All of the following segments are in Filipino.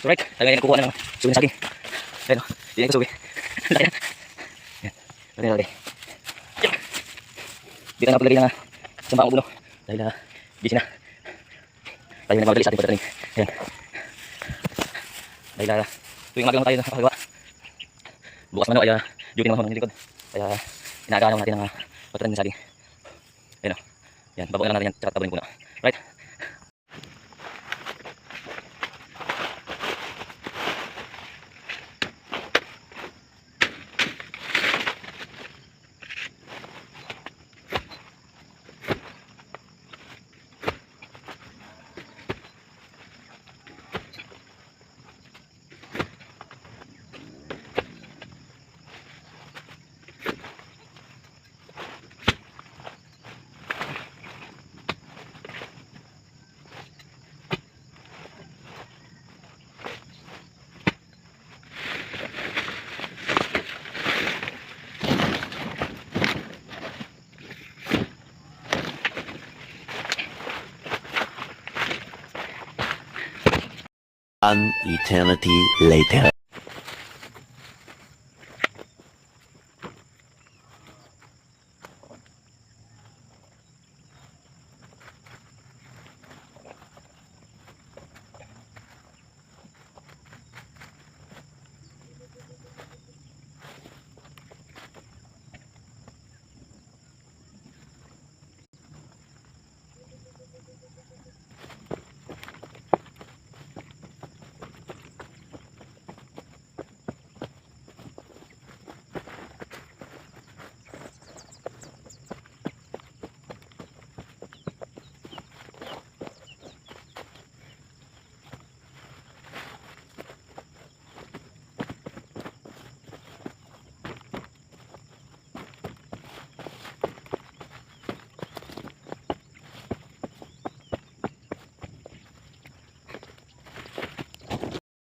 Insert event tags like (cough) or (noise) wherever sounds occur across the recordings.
So right, tayo ngayon kukuha ng suwi ng saging. (laughs) Ayan o, hindi na ko suwi. Ang laki na. Ayan, laki na. Yan. Dito na paglagay ng uh, isang baong puno. Dahil uh, busy na. Tayo na magdali sa ating pagtatanim. Ayan. Dahil uh, tuwing umaga lang tayo nakakagawa. Bukas man o ay uh, duty naman ng likod. Kaya inaagahan naman natin ang uh, ng saging. Ayan o. Yan, babaw na natin yan, tsaka tabunin puno. Right? An eternity later.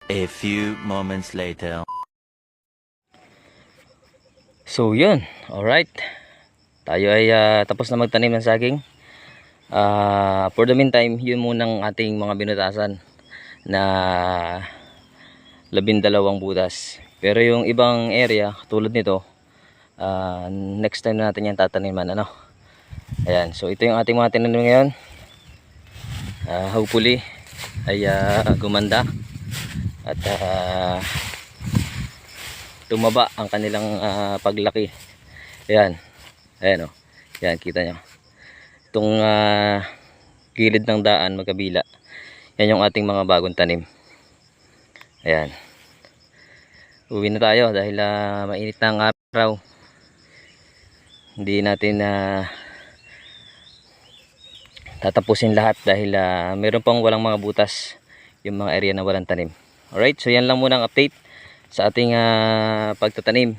A few moments later. So yun, alright. Tayo ay ah, tapos na magtanim ng saging. Ah, for the meantime, yun munang ating mga binutasan na labindalawang butas. Pero yung ibang area, tulad nito, ah, next time na natin yan tataniman. Ano? Ayan, so ito yung ating mga tinanim ngayon. Ah, hopefully, ay ah, gumanda. At ah, tumaba ang kanilang ah, paglaki. Ayan. Ayan o. Ayan, kita nyo. Itong ah, gilid ng daan magkabila. Yan yung ating mga bagong tanim. Ayan. Uwi na tayo dahil ah, mainit na ang araw. Hindi natin na tatapusin lahat dahil ah, meron pang walang mga butas yung mga area na walang tanim. Alright, so yan lang muna ang update sa ating ah, pagtatanim.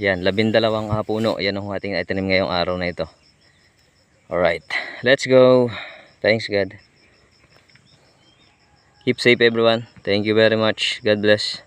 Yan, labindalawang uh, puno. Yan ang ating itanim ngayong araw na ito. Alright, let's go. Thanks God. Keep safe everyone. Thank you very much. God bless.